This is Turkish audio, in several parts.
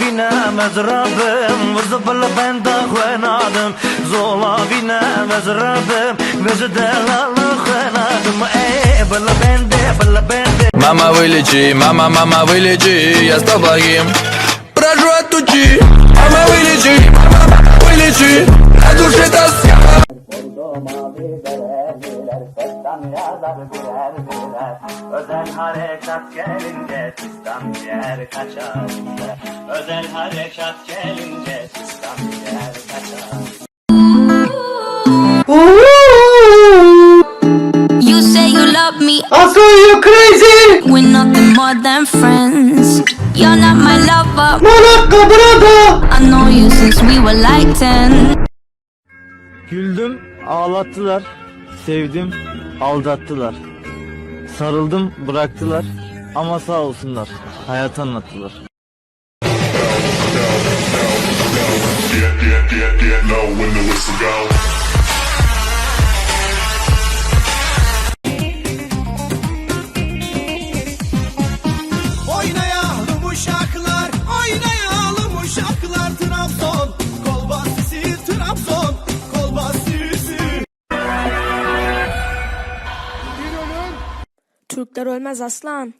بنا مزرابم وزبل بندا خوانادم زولا بنا مزرابم وزدلال خوانادم اي بلا بنده بلا بنده Мама вылечи, мама, мама вылечи, я с тобой Прошу отучи, мама вылечи, мама вылечи, на душе тоска Özel harekat gelince sistem yer kaçar Özel harekat gelince sistem yer kaçar You say you love me, Aslan you crazy! we're nothing more than friends. You're not my lover, Malaka brother! I know you since we were like 10. Güldüm, ağlattılar. Sevdim, aldattılar. Sarıldım, bıraktılar. Ama sağ olsunlar, hayat anlattılar. Get, get, get, get low when the whistle go. Türkler ölmez aslan.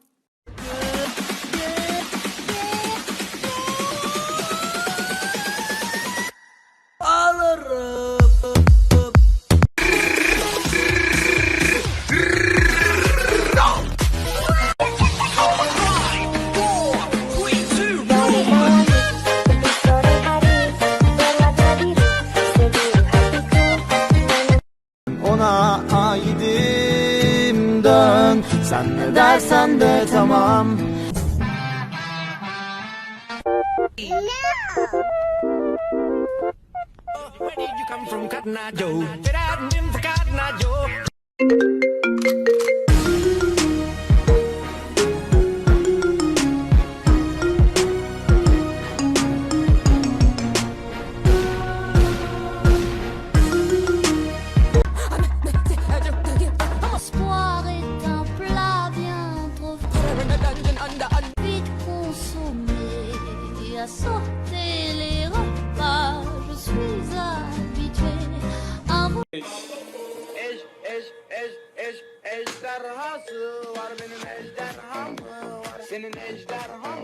Sen ne dersen de tamam Where did you come from, Cotton Eye Joe? Get out and in for Cotton Eye Joe. Consommé. À sauter les repas, je suis habitué à mon Eş, eş, eş, eş, ejderhası var benim ejderham var Senin ejderhan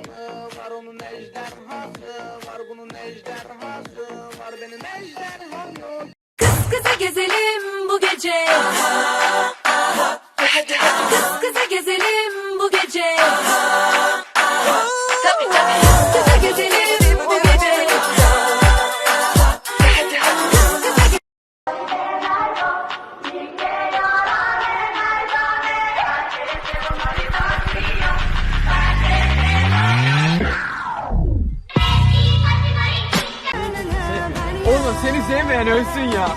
var onun ejderhası var Bunun ejderhası var benim ejderham yok Kız kıza gezelim bu gece. Kız kıza gezelim bu gece. Tabii. Oğlum seni sevmeyen ölsün ya.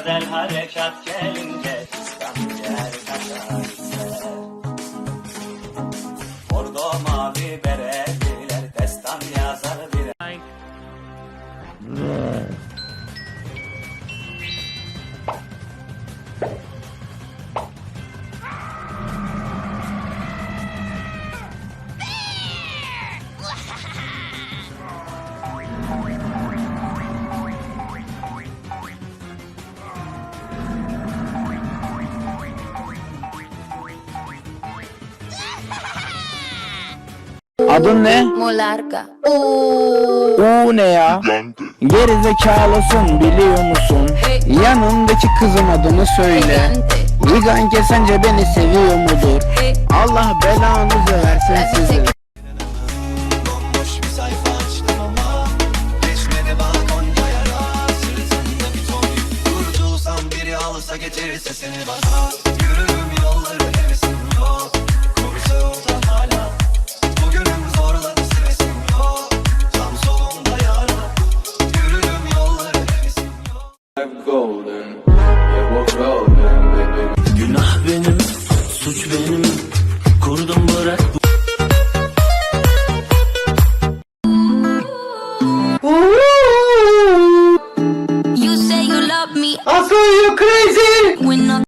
Özel harekat gelince yer kaçar Bordo mavi bereliler destan yazar bir Adın ne? Molarga. Uuu ne ya? Geri zekalısın biliyor musun? Yanındaki kızın adını söyle. Gigante sence beni seviyor mudur? Allah belanızı versin sizin. Biri alırsa getirirse seni bana Yürürüm yolları hevesim yok yok Günah benim, suç benim. Kurdum bırak You say you love me. Aslan you crazy. when